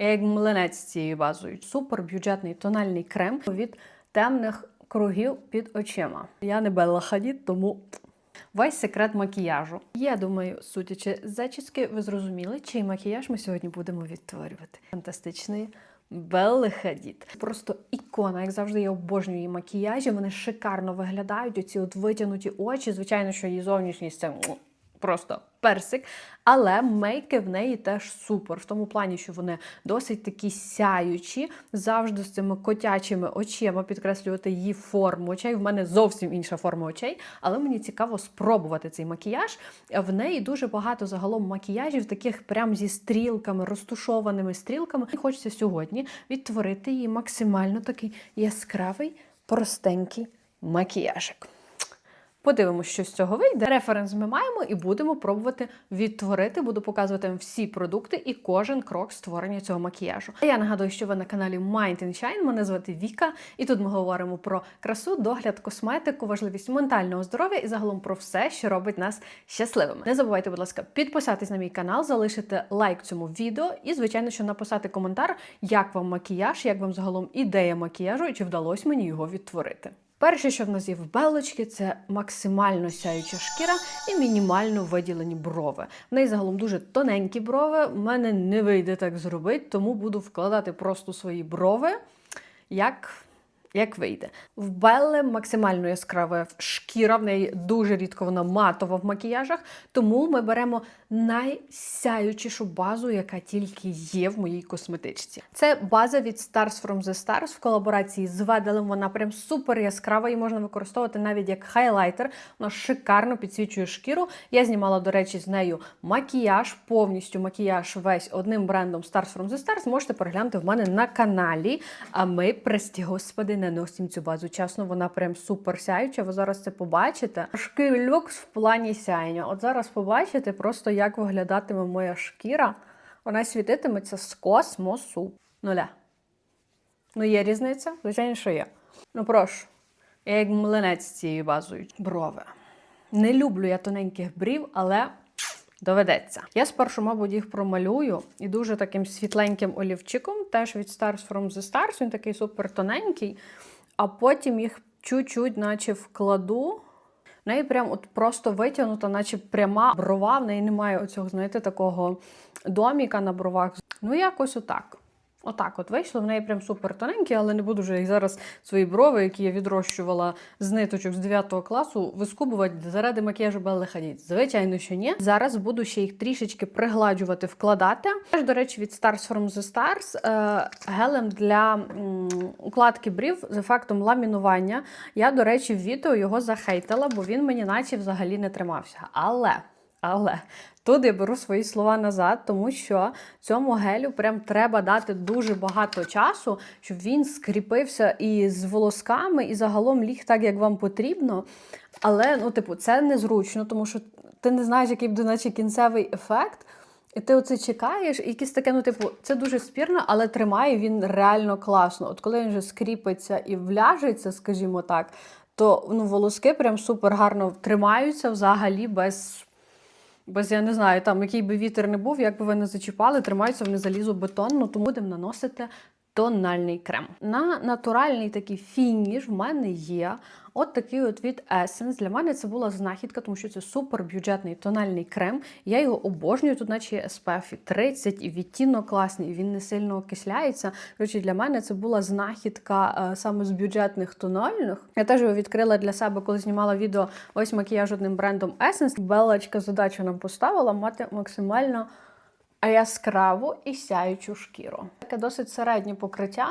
Як млинець з цією базою. Супер бюджетний тональний крем від темних кругів під очима. Я не Белла Хадід, тому весь секрет макіяжу. Я думаю, судячи з зачіски, ви зрозуміли, чий макіяж ми сьогодні будемо відтворювати. Фантастичний. Белли Хадід. Просто ікона, як завжди, я обожнюю її макіяжі. Вони шикарно виглядають. Оці от витягнуті очі. Звичайно, що її зовнішність це просто персик. Але мейки в неї теж супер. В тому плані, що вони досить такі сяючі, завжди з цими котячими очима підкреслювати її форму очей. В мене зовсім інша форма очей, але мені цікаво спробувати цей макіяж. В неї дуже багато загалом макіяжів, таких прям зі стрілками, розтушованими стрілками. І хочеться сьогодні відтворити її максимально такий яскравий, простенький макіяжик. Подивимося, що з цього вийде. Референс ми маємо і будемо пробувати відтворити. Буду показувати вам всі продукти і кожен крок створення цього макіяжу. А я нагадую, що ви на каналі Mind and Shine. Мене звати Віка, і тут ми говоримо про красу, догляд, косметику, важливість ментального здоров'я і загалом про все, що робить нас щасливими. Не забувайте, будь ласка, підписатись на мій канал, залишити лайк цьому відео і, звичайно, що написати коментар, як вам макіяж, як вам загалом ідея макіяжу і чи вдалося мені його відтворити. Перше, що в нас є в белочки, це максимально сяюча шкіра і мінімально виділені брови. В неї загалом дуже тоненькі брови. В мене не вийде так зробити, тому буду вкладати просто свої брови, як, як вийде. В Белли максимально яскрава шкіра, в неї дуже рідко вона матова в макіяжах, тому ми беремо найсяючішу базу, яка тільки є в моїй косметичці. Це база від Stars from the Stars в колаборації з Веделем. Вона прям супер яскрава і можна використовувати навіть як хайлайтер. Вона шикарно підсвічує шкіру. Я знімала, до речі, з нею макіяж, повністю макіяж весь одним брендом Stars from the Stars. Можете переглянути в мене на каналі. А ми, прості господи, не носимо цю базу. Чесно, вона прям супер сяюча. Ви зараз це побачите. Шкір люкс в плані сяєння. От зараз побачите просто, як виглядатиме моя шкіра. Вона світитиметься з космосу. Нуля. Ну, є різниця? Звичайно, що є. Ну, прошу. Я як млинець з цією базою. Брови. Не люблю я тоненьких брів, але доведеться. Я спершу, мабуть, їх промалюю і дуже таким світленьким олівчиком, теж від Stars from the Stars, він такий супер тоненький, а потім їх чуть-чуть, наче вкладу. В неї прям от просто витягнута, наче пряма брова, в неї немає оцього, знаєте, такого доміка на бровах. Ну, якось отак. Отак от вийшло, в неї прям супер тоненькі, але не буду вже їх зараз свої брови, які я відрощувала з ниточок з 9 класу, вискубувати заради макіяжу Белли Хадід. Звичайно, що ні. Зараз буду ще їх трішечки пригладжувати, вкладати. Теж, до речі, від Stars from the Stars е, гелем для укладки брів з ефектом ламінування. Я, до речі, в відео його захейтила, бо він мені наче взагалі не тримався. Але. Але тут я беру свої слова назад, тому що цьому гелю прям треба дати дуже багато часу, щоб він скріпився і з волосками, і загалом ліг так, як вам потрібно. Але, ну, типу, це незручно, тому що ти не знаєш, який буде наче кінцевий ефект. І ти оце чекаєш, і якесь таке, ну, типу, це дуже спірно, але тримає він реально класно. От коли він вже скріпиться і вляжеться, скажімо так, то ну, волоски прям супер гарно тримаються взагалі без. Без я не знаю, там який би вітер не був, як би ви не зачіпали, тримаються вони залізобетонно, тому будемо наносити тональний крем. На натуральний такий фініш в мене є от такий от від Essence. Для мене це була знахідка, тому що це супер бюджетний тональний крем. Я його обожнюю. Тут, наче SPF 30, і відтінок класний, він не сильно окисляється. Коротше, для мене це була знахідка е, саме з бюджетних тональних. Я теж його відкрила для себе, коли знімала відео ось макіяж одним брендом Essence. Белочка задачу нам поставила мати максимально яскраву і сяючу шкіру. Таке досить середнє покриття.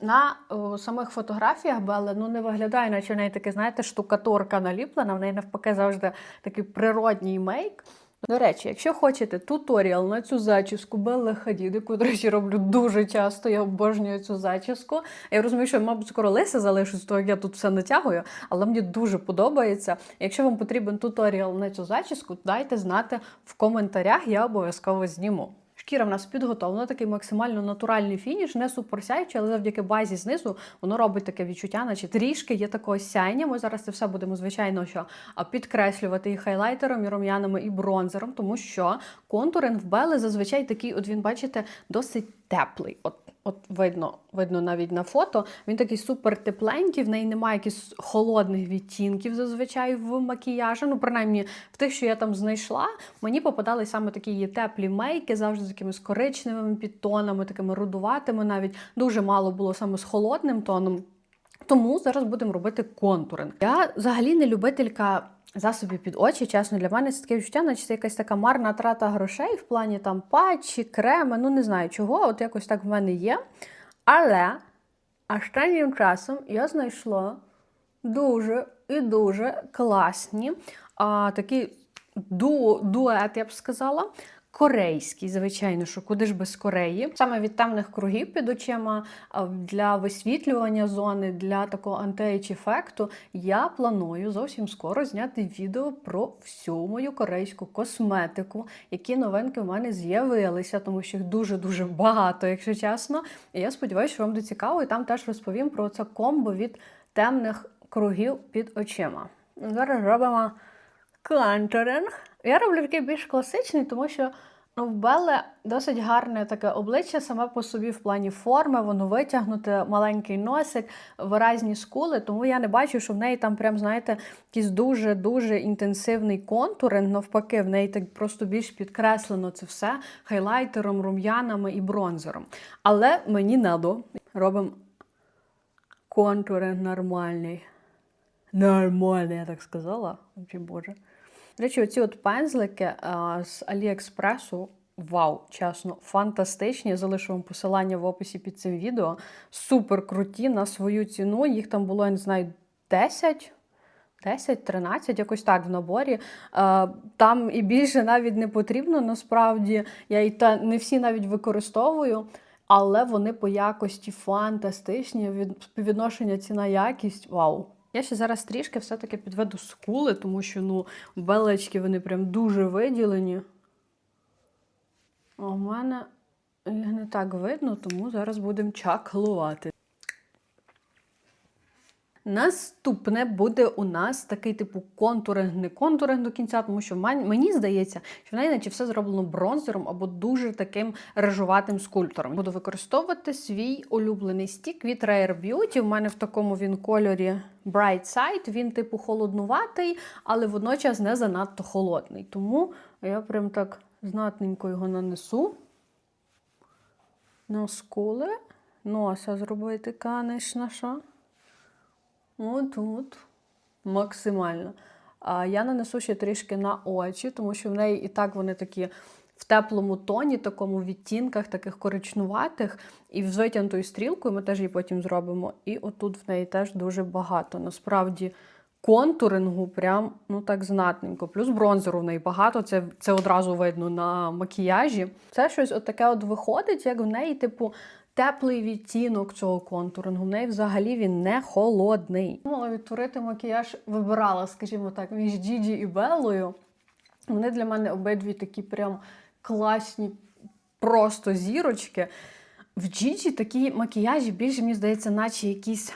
На о, самих фотографіях але ну, не виглядає, наче в неї таке, знаєте, штукатурка наліплена, в неї навпаки завжди такий природній мейк. До речі, якщо хочете туторіал на цю зачіску Белли Хадід, яку, до речі, роблю дуже часто, я обожнюю цю зачіску. Я розумію, що, мабуть, скоро лиси залишусь, того як я тут все натягую, але мені дуже подобається. Якщо вам потрібен туторіал на цю зачіску, дайте знати в коментарях, я обов'язково зніму. Шкіра в нас підготовлена, такий максимально натуральний фініш, не суперсяючий, але завдяки базі знизу воно робить таке відчуття, наче трішки є такого сяйня. Ми зараз це все будемо, звичайно, що підкреслювати і хайлайтером, і рум'янами, і бронзером, тому що контуринг в Белли зазвичай такий, от він, бачите, досить теплий. От От видно, видно навіть на фото. Він такий супер тепленький, в неї немає якихось холодних відтінків зазвичай в макіяжі. Ну, принаймні, в тих, що я там знайшла, мені попадали саме такі її теплі мейки, завжди з якимись коричневими підтонами, такими рудуватими. Навіть дуже мало було саме з холодним тоном. Тому зараз будемо робити контуринг. Я взагалі не любителька засобів під очі. Чесно, для мене це таке відчуття, наче це якась така марна трата грошей в плані там патчі, креми, ну не знаю чого, от якось так в мене є. Але останнім часом я знайшла дуже і дуже класні а, такі ду, дует, я б сказала. Корейський, звичайно, що куди ж без Кореї. Саме від темних кругів під очима для висвітлювання зони, для такого антиейдж ефекту я планую зовсім скоро зняти відео про всю мою корейську косметику, які новинки в мене з'явилися, тому що їх дуже-дуже багато, якщо чесно. І я сподіваюся, що вам буде цікаво, і там теж розповім про це комбо від темних кругів під очима. Зараз робимо контуринг. Я роблю такий більш класичний, тому що ну, в Белли досить гарне таке обличчя саме по собі в плані форми, воно витягнуте, маленький носик, виразні скули, тому я не бачу, що в неї там прям, знаєте, якийсь дуже-дуже інтенсивний контуринг. Навпаки, в неї так просто більш підкреслено це все хайлайтером, рум'янами і бронзером. Але мені надо. Робимо контуринг нормальний. Нормально, я так сказала. Боже. До речі, оці от пензлики а, з Аліекспресу. Вау, чесно, фантастичні. Залишу вам посилання в описі під цим відео. Супер круті на свою ціну. Їх там було, я не знаю, 10. 10-13, якось так в наборі. Е, Там і більше навіть не потрібно, насправді. Я і та не всі навіть використовую, але вони по якості фантастичні. Від співвідношення ціна якість. Вау! Я ще зараз трішки все-таки підведу скули, тому що ну, белечки вони прям дуже виділені. А у мене їх не так видно, тому зараз будемо чаклувати. Наступне буде у нас такий типу контуринг, не контуринг до кінця, тому що мені здається, що в неї наче все зроблено бронзером або дуже таким режуватим скульптором. Буду використовувати свій улюблений стік від Rare Beauty. У мене в такому він кольорі Bright Side. Він типу холоднуватий, але водночас не занадто холодний. Тому я прям так знатненько його нанесу. На скули. Носа зробити, конечно, що. Отут. Максимально. А я нанесу ще трішки на очі, тому що в неї і так вони такі в теплому тоні, такому відтінках, таких коричнуватих, і з витягнутою стрілкою ми теж її потім зробимо. І отут в неї теж дуже багато. Насправді контурингу прям ну так знатненько. Плюс бронзеру в неї багато, це, це одразу видно на макіяжі. Це щось таке от виходить, як в неї, типу, теплий відтінок цього контурингу. В неї взагалі він не холодний. Думала відтворити макіяж, вибирала, скажімо так, між Діді і Беллою. Вони для мене обидві такі прям класні, просто зірочки. В Джіджі такі макіяжі більше, мені здається, наче якісь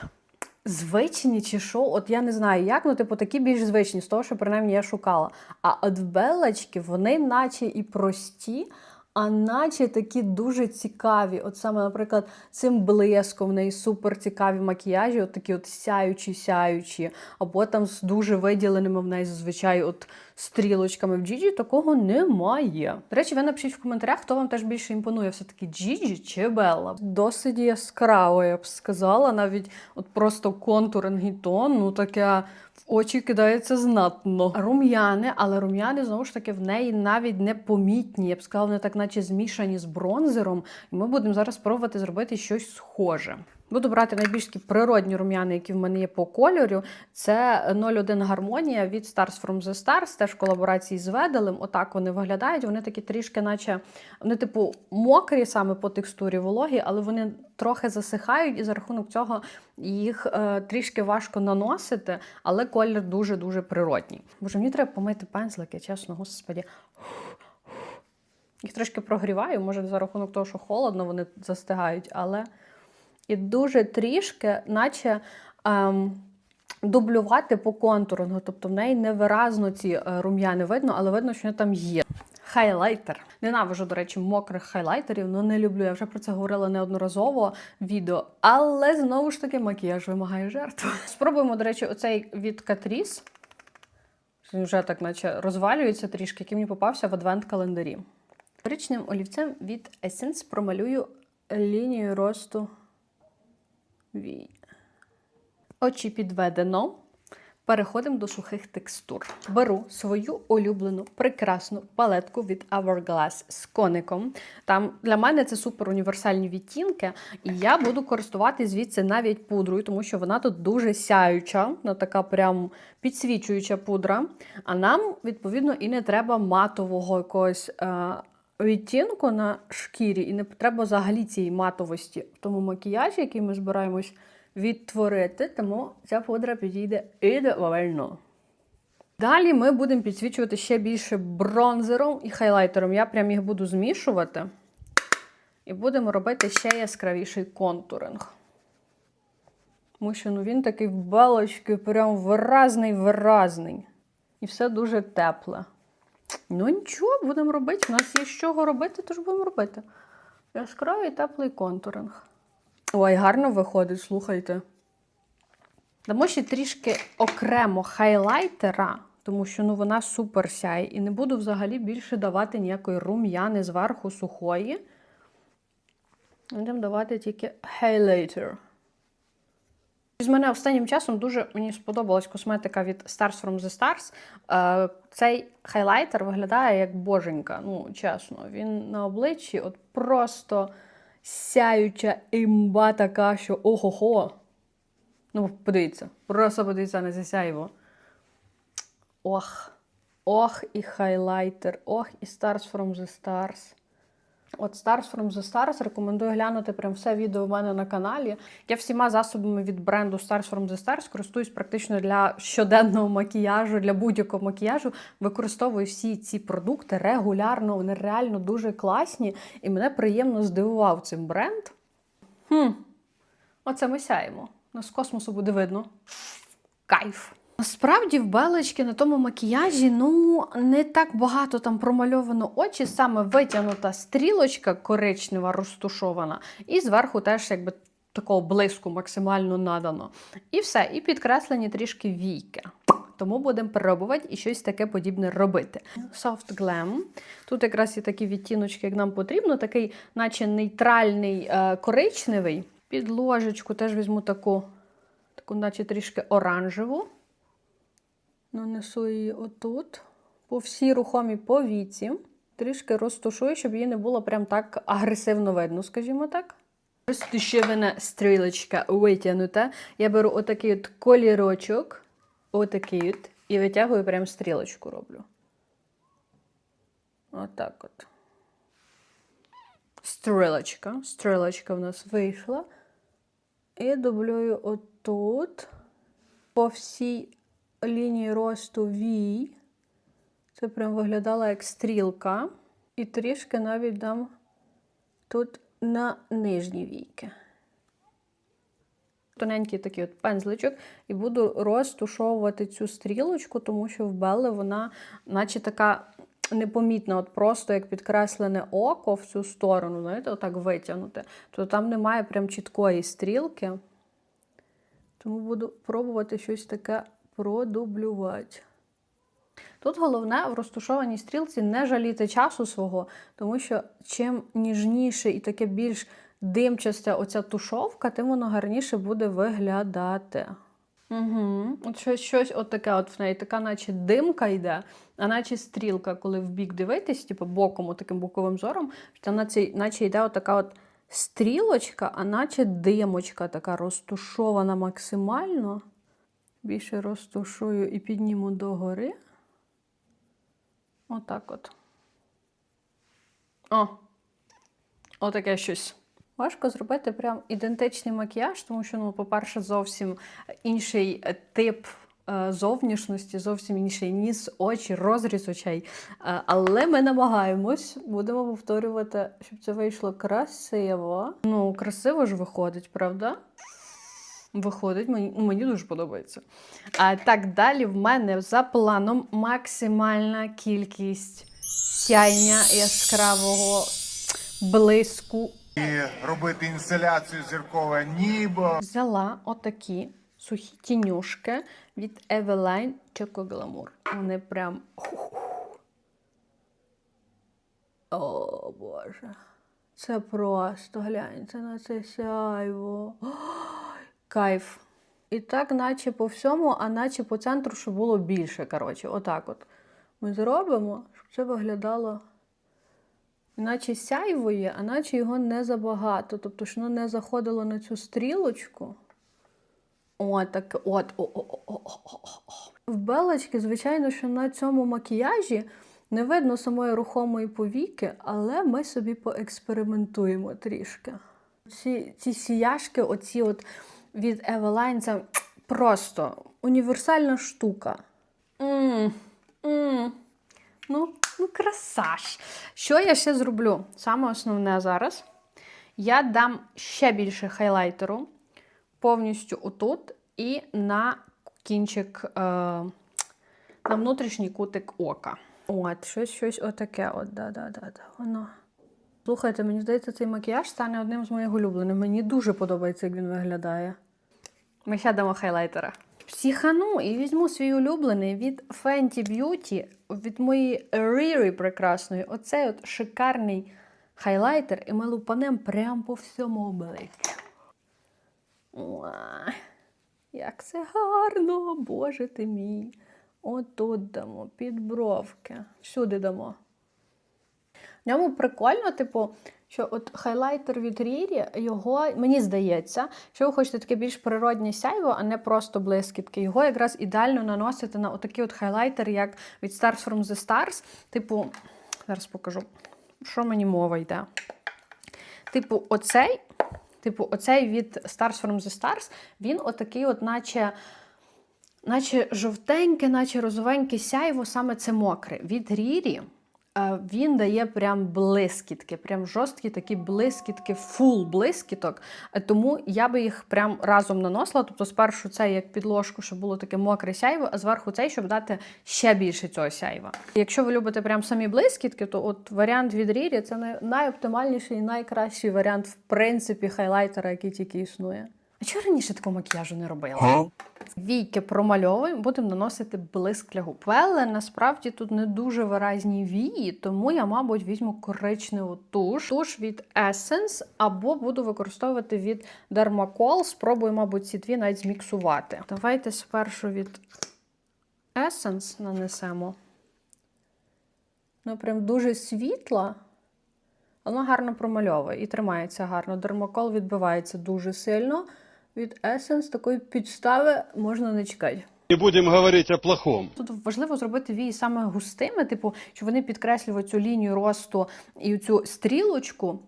звичні чи що. От я не знаю як, ну типу такі більш звичні, з того, що принаймні я шукала. А от в Беллочки вони наче і прості, а наче такі дуже цікаві. От саме, наприклад, цим блеском в неї супер цікаві макіяжі, от такі от сяючі, сяючі, або там з дуже виділеними в неї зазвичай от стрілочками. В Джіджі такого немає. До речі, ви напишіть в коментарях, хто вам теж більше імпонує, все-таки Джіджі чи Белла. Досить яскраво, я б сказала, навіть от просто і тон, ну таке в очі кидається знатно. Рум'яни, але рум'яни знову ж таки в неї навіть не помітні. Я б сказала, вони так, наче змішані з бронзером. І ми будемо зараз пробувати зробити щось схоже. Буду брати найбільш такі природні рум'яни, які в мене є по кольору. Це 01 гармонія від Stars from the Stars, теж в колаборації з Веделем. Отак вони виглядають. Вони такі трішки, наче вони, типу, мокрі саме по текстурі вологі, але вони трохи засихають, і за рахунок цього їх е, трішки важко наносити, але колір дуже-дуже природній. Боже, мені треба помити пензлики, чесно, господі. Їх трошки прогріваю, може за рахунок того, що холодно, вони застигають, але і дуже трішки, наче ем, дублювати по контурингу. Тобто в неї невиразно ці е, рум'яни видно, але видно, що вони там є. Хайлайтер. Ненавижу, до речі, мокрих хайлайтерів, ну не люблю. Я вже про це говорила неодноразово відео. Але знову ж таки макіяж вимагає жертв. Спробуємо, до речі, оцей від Catrice. Він вже так, наче розвалюється трішки, який мені попався в адвент-календарі. Коричневим олівцем від Essence промалюю лінію росту вій. Очі підведено. Переходимо до сухих текстур. Беру свою улюблену прекрасну палетку від Hourglass з коником. Там для мене це супер універсальні відтінки, і я буду користуватись звідси навіть пудрою, тому що вона тут дуже сяюча, вона така прям підсвічуюча пудра. А нам, відповідно, і не треба матового якогось. Е- Відтінку на шкірі, і не треба взагалі цієї матовості в тому макіяжі, який ми збираємось відтворити, тому ця пудра підійде ідеально. Далі ми будемо підсвічувати ще більше бронзером і хайлайтером. Я прям їх буду змішувати. І будемо робити ще яскравіший контуринг. Тому що ну, він такий в балочки, прям виразний-виразний. І все дуже тепле. Ну нічого, будемо робити. У нас є з чого робити, тож будемо робити. Яскравий теплий контуринг. Ой, гарно виходить, слухайте. Дамо ще трішки окремо хайлайтера, тому що ну, вона супер сяє. І не буду взагалі більше давати ніякої рум'яни зверху сухої. Будемо давати тільки хайлайтер. З мене останнім часом дуже мені сподобалась косметика від Stars from the Stars. Е, Цей хайлайтер виглядає як боженька. Ну, чесно, він на обличчі от просто сяюча імба така, що ого-го. Ну, подивіться, просто подивіться на це сяйво. Ох, ох, і хайлайтер, ох, і Stars from the Stars. От Stars from the Stars рекомендую глянути прям все відео в мене на каналі. Я всіма засобами від бренду Stars from the Stars користуюсь практично для щоденного макіяжу, для будь-якого макіяжу. Використовую всі ці продукти регулярно, вони реально дуже класні. І мене приємно здивував цим бренд. Хм, Оце ми сяємо. Нас з космосу буде видно. Кайф. Насправді в Белочки на тому макіяжі ну не так багато там промальовано очі, саме витягнута стрілочка коричнева, розтушована, і зверху теж якби такого блиску максимально надано. І все, і підкреслені трішки війки. Тому будемо пробувати і щось таке подібне робити. Soft Glam. Тут якраз і такі відтіночки, як нам потрібно, такий, наче нейтральний е, коричневий. Під ложечку теж візьму таку, таку, наче трішки оранжеву. Нанесу її отут, по всій рухомій повіці. Трішки розтушую, щоб її не було прям так агресивно видно, скажімо так. Розтушована стрілочка витягнута. Я беру отакий от колірочок, отакий от, і витягую прям стрілочку роблю. Отак от. Стрілочка. Стрілочка в нас вийшла. І дублюю отут по всій лінії росту вій. Це прям виглядало як стрілка. І трішки навіть дам тут на нижні війки. Тоненький такий от пензличок, і буду розтушовувати цю стрілочку, тому що в Белли вона, наче така непомітна, от просто як підкреслене око в цю сторону, знаєте, отак витягнути. То там немає прям чіткої стрілки. Тому буду пробувати щось таке продублювати. Тут головне в розтушованій стрілці не жаліти часу свого, тому що чим ніжніше і таке більш димчасте оця тушовка, тим воно гарніше буде виглядати. Угу. От щось, щось от таке от в неї, така наче димка йде, а наче стрілка, коли в бік дивитись, типу боком, таким боковим зором, то наче, наче йде от така от стрілочка, а наче димочка така розтушована максимально. Більше розтушую і підніму догори. Отак от. О! Отаке щось. Важко зробити прям ідентичний макіяж, тому що, ну, по-перше, зовсім інший тип е, зовнішності, зовсім інший ніс, очі, розріз очей. Е, Але ми намагаємось, будемо повторювати, щоб це вийшло красиво. Ну, красиво ж виходить, правда? Виходить, мені, ну, мені дуже подобається. А так далі в мене за планом максимальна кількість сяйня яскравого блиску. І робити інсталяцію зіркове нібо. Взяла отакі сухі тінюшки від Eveline Choco Glamour. Вони прям. О, Боже. Це просто гляньте на це сяйво. Кайф. І так, наче по всьому, а наче по центру, щоб було більше. Коротше, отак от. Ми зробимо, щоб це виглядало. Наче сяйво є, а наче його не забагато. Тобто, що воно не заходило на цю стрілочку. О, так, от. О, о, о, о, о, о. В Белочки, звичайно, що на цьому макіяжі не видно самої рухомої повіки, але ми собі поекспериментуємо трішки. Ці, ці сіяшки, оці от від Eveline, це просто універсальна штука. М, м. Ну, ну, красаж. Що я ще зроблю? Саме основне зараз. Я дам ще більше хайлайтеру повністю отут і на кінчик, е, на внутрішній кутик ока. От, щось, щось отаке. От, да-да-да, воно. Слухайте, мені здається, цей макіяж стане одним з моїх улюблених. Мені дуже подобається, як він виглядає. Ми ще дамо хайлайтера. Психану і візьму свій улюблений від Fenty Beauty, від моєї Riri прекрасної. Оцей от шикарний хайлайтер, і ми лупанем прямо по всьому обличчю. Як це гарно, боже ти мій. Отут дамо, під бровки. Всюди дамо. В ньому прикольно, типу, що от хайлайтер від Рірі, його, мені здається, що ви хочете таке більш природнє сяйво, а не просто блискітки. Його якраз ідеально наносити на отакий от хайлайтер, як від Stars from the Stars. Типу, зараз покажу, що мені мова йде. Типу, оцей, типу, оцей від Stars from the Stars, він отакий, от, наче. Наче жовтеньке, наче розовеньке сяйво, саме це мокре. Від Рірі він дає прям блискітки, прям жорсткі такі блискітки, фул блискіток. Е, Тому я би їх прям разом наносила. Тобто спершу цей як підложку, щоб було таке мокре сяйво, а зверху цей, щоб дати ще більше цього сяйва. Якщо ви любите прям самі блискітки, то от варіант від Рірі це най- найоптимальніший і найкращий варіант, в принципі, хайлайтера, який тільки існує. А чого раніше такого макіяжу не робила? Війки промальовуємо, будемо наносити блиск для губ. Але насправді тут не дуже виразні вії, тому я, мабуть, візьму коричневу туш. Туш від Essence, або буду використовувати від Dermacol. Спробую, мабуть, ці дві навіть зміксувати. Давайте спершу від Essence нанесемо. Ну, прям дуже світла. Воно гарно промальовує і тримається гарно. Дермакол відбивається дуже сильно. Від Essence такої підстави можна не чекати. Не будемо говорити о плохом. Тут важливо зробити вії саме густими, типу, щоб вони підкреслювали цю лінію росту і цю стрілочку,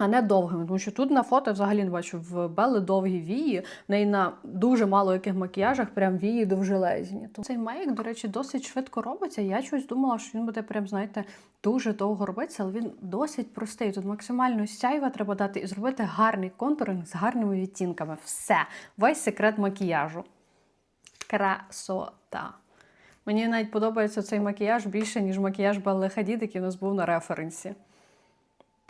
а не довгими. Тому що тут на фото взагалі не бачу в Белли довгі вії. В неї на дуже мало яких макіяжах прям вії довжелезні. Тому цей мейк, до речі, досить швидко робиться. Я щось думала, що він буде прям, знаєте, дуже довго робитися, але він досить простий. Тут максимально сяйва треба дати і зробити гарний контуринг з гарними відтінками. Все, весь секрет макіяжу. Красота. Мені навіть подобається цей макіяж більше, ніж макіяж Белли Хадід, який у нас був на референсі.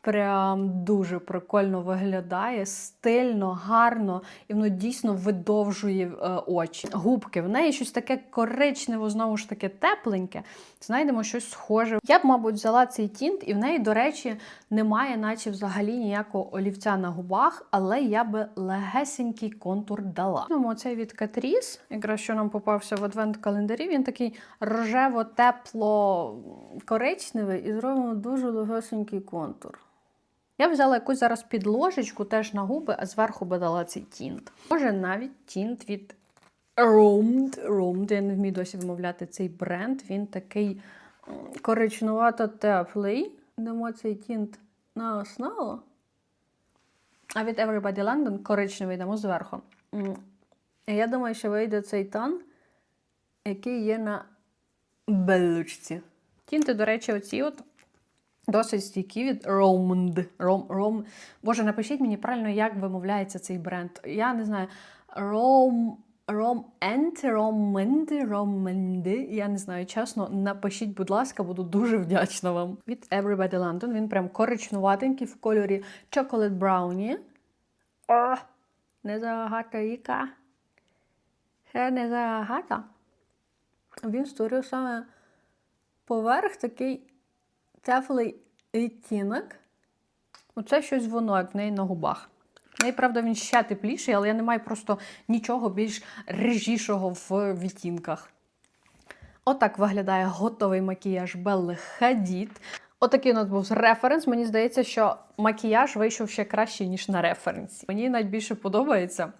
Прям дуже прикольно виглядає, стильно, гарно, і воно дійсно видовжує е, очі. Губки в неї щось таке коричнево, знову ж таки, тепленьке. Знайдемо щось схоже. Я б, мабуть, взяла цей тінт, і в неї, до речі, немає, наче взагалі ніякого олівця на губах, але я би легесенький контур дала. Візьмемо цей від Catrice, якраз що нам попався в адвент-календарі. Він такий рожево-тепло-коричневий, і зробимо дуже легесенький контур. Я взяла якусь зараз підложечку теж на губи, а зверху би цей тінт. Може навіть тінт від Romed. Romed. Я не вмію досі вимовляти цей бренд. Він такий коричнувато теплий. Дамо цей тінт на основу. А від Everybody London коричневий дамо зверху. Я думаю, що вийде цей тон який є на беллучці. Тінти, до речі, оці от досить стійкі від Romand. Ром, Ром... Боже, напишіть мені правильно, як вимовляється цей бренд. Я не знаю. Ром Енти, Роменди, Роменди. Я не знаю, чесно, напишіть, будь ласка, буду дуже вдячна вам. Від Everybody London. Він прям коричнуватенький в кольорі Chocolate Brownie. О, не загата Іка. Ще не загата. Він створив саме поверх такий теплий відтінок. Оце щось воно, як в неї на губах. В неї, правда, він ще тепліший, але я не маю просто нічого більш режішого в відтінках. Отак виглядає готовий макіяж Белли Хадід. Отакий у нас був референс. Мені здається, що макіяж вийшов ще краще, ніж на референсі. Мені найбільше подобається.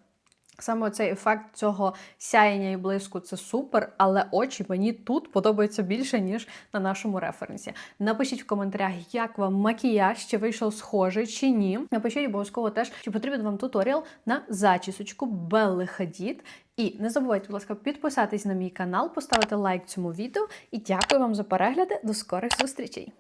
Саме цей ефект цього сяєння і блиску це супер, але очі мені тут подобаються більше, ніж на нашому референсі. Напишіть в коментарях, як вам макіяж, чи вийшов схожий чи ні. Напишіть обов'язково теж, чи потрібен вам туторіал на зачісочку Белли Хадід. І не забувайте, будь ласка, підписатись на мій канал, поставити лайк цьому відео. І дякую вам за перегляди. До скорих зустрічей!